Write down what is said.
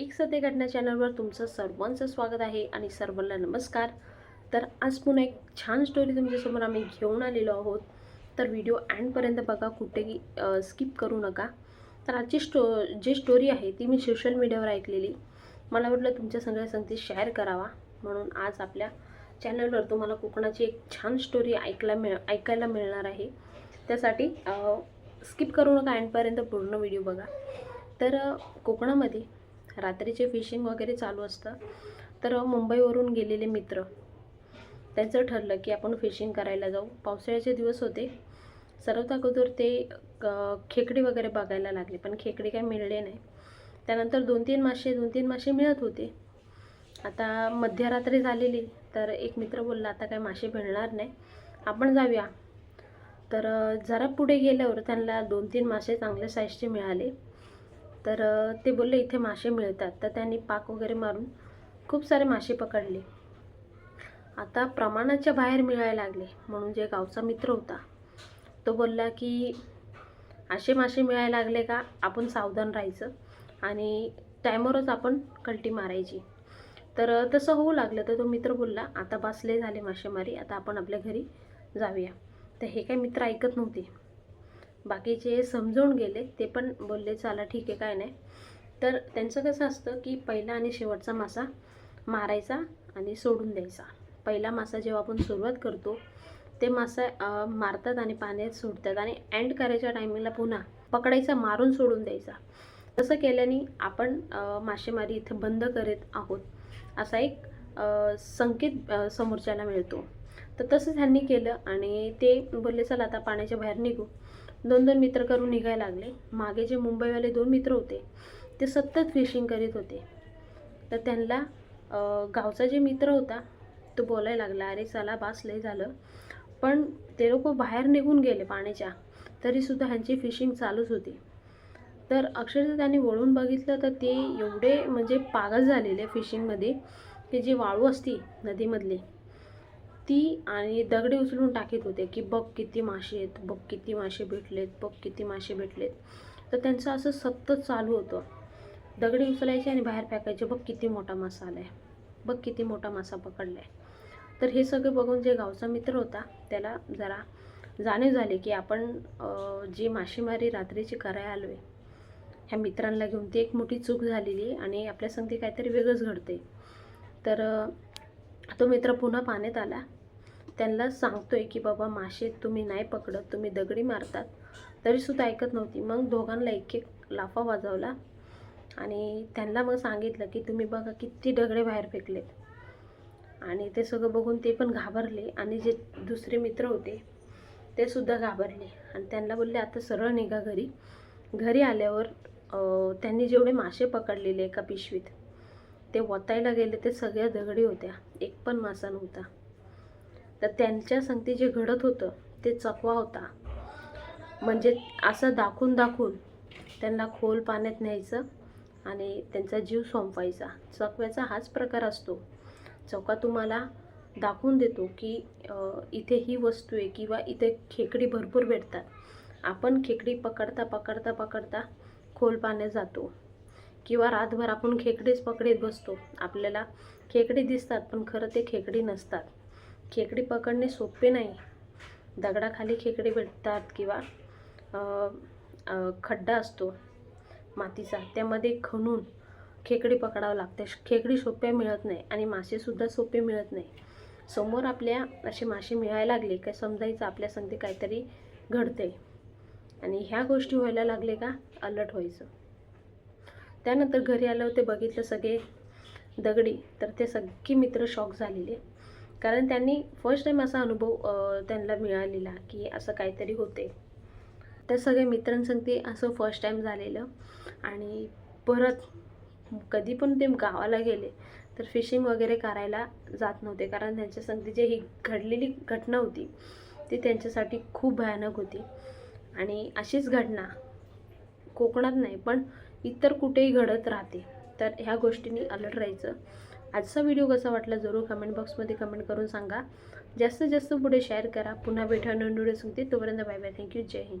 एक सत्य घटना चॅनलवर तुमचं सर्वांचं स्वागत आहे आणि सर्वांना नमस्कार. तर आज पुन्हा एक छान स्टोरी तुमच्यासमोर आम्ही घेऊन आलेलो आहोत. तर व्हिडिओ अँडपर्यंत बघा कुठेही स्किप करू नका. तर आजची स्टो जी स्टोरी आहे ती मी सोशल मीडियावर ऐकलेली. मला वाटलं तुमच्या सगळ्या संगती शेअर करावा. म्हणून आज आपल्या चॅनलवर तुम्हाला कोकणाची एक छान स्टोरी ऐकला मिळ ऐकायला मिळणार आहे. त्यासाठी स्किप करू नका अँडपर्यंत पूर्ण व्हिडिओ बघा. तर कोकणामध्ये रात्रीचे फिशिंग वगैरे चालू असतं. तर मुंबईवरून गेलेले मित्र त्यांचं ठरलं की आपण फिशिंग करायला जाऊ. पावसाळ्याचे दिवस होते. सर्वात अगोदर ते अ, खेकडी वगैरे बघायला लागले पण खेकडी काय मिळले नाही. त्यानंतर दोन तीन मासे दोन तीन मासे मिळत होते. आता मध्यरात्री झालेली तर एक मित्र बोलला आता काय मासे मिळणार नाही. आपण जाऊया. तर जरा पुढे गेल्यावर त्यांना दोन तीन मासे चांगल्या साईजचे मिळाले. तर ते बोलले इथे मासे मिळतात. तर त्यांनी पाक वगैरे मारून खूप सारे मासे पकडले. आता प्रमाणाच्या बाहेर मिळायला लागले. म्हणून जे गावचा मित्र होता तो बोलला की असे मासे मिळायला लागले का? आपण सावधान राहायचं आणि टायमवरच आपण कल्टी मारायची. तर तसं होऊ लागलं. तर तो मित्र बोलला आता बसले झाले मासेमारी. आता आपण आपल्या घरी जाऊया. तर हे काही मित्र ऐकत नव्हते. बाकीचे समजून गेले ते पण बोलले चला ठीक आहे काय नाही. तर त्यांचं कसं असतं की पहिला आणि शेवटचा मासा मारायचा आणि सोडून द्यायचा. पहिला मासा जेव्हा आपण सुरुवात करतो ते मासा मारतात आणि पाण्यात सोडतात आणि एंड करायच्या टायमिंगला पुन्हा पकडायचा मारून सोडून द्यायचा. तसं केल्याने आपण मासेमारी इथे बंद करत आहोत असा एक संकेत समोरच्याला मिळतो. तर तसं त्यांनी केलं आणि ते बोलले चला आता पाण्याच्या बाहेर निघू. दोन दोन मित्र करून निघायला लागले. मागे जे मुंबईवाले दोन मित्र होते ते सतत फिशिंग करीत होते. तर त्यांना गावचा जे मित्र होता तो बोलायला लागला अरे चला बास लय झालं. पण ते लोक बाहेर निघून गेले पाण्याच्या. तरीसुद्धा ह्यांची फिशिंग चालूच होती. तर अक्षरशः त्यांनी वळून बघितलं तर ते एवढे म्हणजे पागल झालेले फिशिंगमध्ये की जी वाळू असती नदीमधली ती आणि दगडे उचलून टाकीत होते की बघ किती मासे आहेत बघ किती मासे भेटलेत बघ किती मासे भेटलेत. तर त्यांचं असं सतत चालू होतं. दगडे उचलायचे आणि बाहेर फेकायचे बघ किती मोठा मासा आला आहे बघ किती मोठा मासा पकडला आहे तर हे सगळं बघून जे गावचा मित्र होता त्याला जरा जाणीव झाली की आपण जी मासेमारी रात्रीची करायला आलो आहे ह्या मित्रांना घेऊन ती एक मोठी चूक झालेली आणि आपल्या संगती काहीतरी वेगळंच घडते तर तो मित्र पुन्हा पाण्यात आला. त्यांना सांगतोय की बाबा मासे तुम्ही नाही पकडत तुम्ही दगडी मारतात. तरीसुद्धा ऐकत नव्हती. मग दोघांना एक एक लाफा वाजवला आणि त्यांना मग सांगितलं की तुम्ही बघा किती दगडे बाहेर फेकलेत. आणि ते सगळं बघून ते पण घाबरले आणि जे दुसरे मित्र होते ते सुद्धा घाबरले. आणि त्यांना बोलले आता सरळ निघा घरी. घरी आल्यावर त्यांनी जेवढे मासे पकडलेले एका पिशवीत ते वतायला गेले ते सगळ्या दगडी होत्या. एक पण मासा नव्हता. तर त्यांच्या संगती जे घडत होतं ते चकवा होता. म्हणजे असं दाखवून दाखवून त्यांना खोल पाण्यात न्यायचं आणि त्यांचा जीव संपवायचा चकव्याचा हाच प्रकार असतो. चौका तुम्हाला दाखवून देतो की इथे ही वस्तू आहे किंवा इथे खेकडी भरपूर भेटतात. आपण खेकडी पकडता पकडता पकडता खोल पाण्यात जातो. किंवा रातभर आपण खेकडीच पकडीत बसतो. आपल्याला खेकडी दिसतात पण खरं ते खेकडी नसतात. खेकडी पकडणे सोपे नाही. दगडाखाली खेकडी भेटतात किंवा खड्डा असतो मातीचा. त्यामध्ये खणून खेकडी पकडावं लागते. खेकडी सोप्या मिळत नाही आणि मासेसुद्धा सोपे मिळत नाही. समोर आपल्या असे मासे मिळायला लागले काय समजायचं आपल्या संगती काहीतरी घडते आणि ह्या गोष्टी व्हायला लागले का? अलर्ट व्हायचं. त्यानंतर घरी आलं ते बघितलं सगळे दगडी तर ते सगळे मित्र शॉक झालेले. कारण त्यांनी फर्स्ट टाईम असा अनुभव त्यांना मिळालेला की असं काहीतरी होते त्या सगळे मित्रांसंगती असं फर्स्ट टाईम झालेलं. आणि परत कधी पण ते गावाला गेले तर फिशिंग वगैरे करायला जात नव्हते. कारण त्यांच्या संगती जे ही घडलेली घटना होती ती त्यांच्यासाठी खूप भयानक होती. आणि अशीच घटना कोकणात नाही पण इतर कुठेही घडत राहते. तर ह्या गोष्टींनी अलर्ट राहायचं. आजचा व्हिडिओ कसा वाटला जरूर कमेंट बॉक्समध्ये कमेंट करून सांगा. जास्तीत जास्त पुढे शेअर करा. पुन्हा भेटा नोंदवणे सांगते तोपर्यंत bye bye thank you Jai Hind.